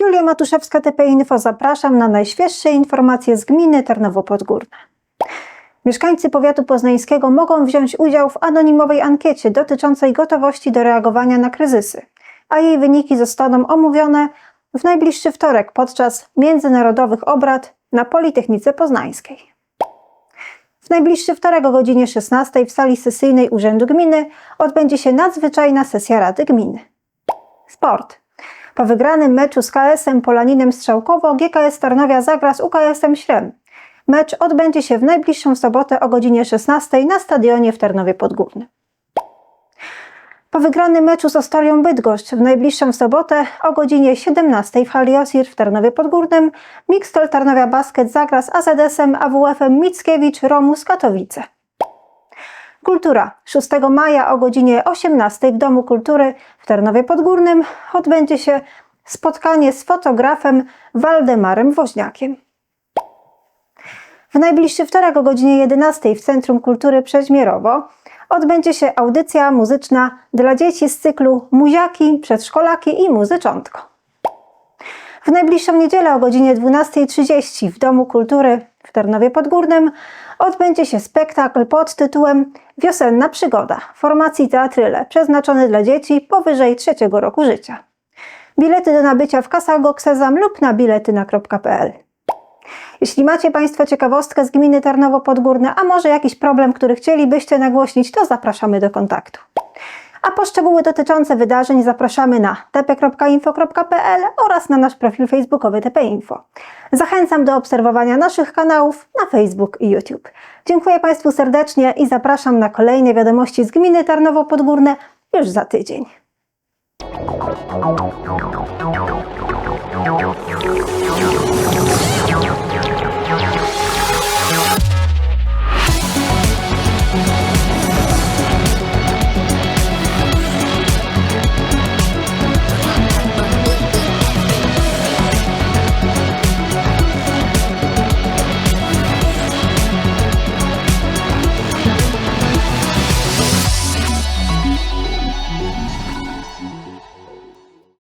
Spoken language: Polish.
Julia Matuszewska, TP Info. Zapraszam na najświeższe informacje z gminy Tarnowo Podgórne. Mieszkańcy powiatu poznańskiego mogą wziąć udział w anonimowej ankiecie dotyczącej gotowości do reagowania na kryzysy, a jej wyniki zostaną omówione w najbliższy wtorek podczas międzynarodowych obrad na Politechnice Poznańskiej. W najbliższy wtorek o godzinie 16 w sali sesyjnej Urzędu Gminy odbędzie się nadzwyczajna sesja Rady Gminy. Sport. Po wygranym meczu z KS-em Polaninem Strzałkowo GKS Tarnowia zagra z UKS-em Śrem. Mecz odbędzie się w najbliższą sobotę o godzinie 16 na stadionie w Tarnowie Podgórnym. Po wygranym meczu z Ostarią Bydgoszcz w najbliższą sobotę o godzinie 17 w hali Osir w Tarnowie Podgórnym Mixtel Tarnowia Basket zagra z AZS-em AWF-em Mickiewicz Romus Katowice. Kultura. 6 maja o godzinie 18 w Domu Kultury w Tarnowie Podgórnym odbędzie się spotkanie z fotografem Waldemarem Woźniakiem. W najbliższy wtorek o godzinie 11 w Centrum Kultury Przeźmierowo odbędzie się audycja muzyczna dla dzieci z cyklu Muziaki, Przedszkolaki i Muzyczątko. W najbliższą niedzielę o godzinie 12.30 w Domu Kultury w Tarnowie Podgórnym odbędzie się spektakl pod tytułem Wiosenna przygoda formacji Teatryle przeznaczony dla dzieci powyżej trzeciego roku życia. Bilety do nabycia w kasach Goksezam lub na biletyna.pl. Jeśli macie Państwo ciekawostkę z gminy Tarnowo Podgórne, a może jakiś problem, który chcielibyście nagłośnić, to zapraszamy do kontaktu. A po szczegóły dotyczące wydarzeń zapraszamy na tp.info.pl oraz na nasz profil facebookowy TPInfo. Zachęcam do obserwowania naszych kanałów na Facebook i YouTube. Dziękuję Państwu serdecznie i zapraszam na kolejne wiadomości z gminy Tarnowo Podgórne już za tydzień.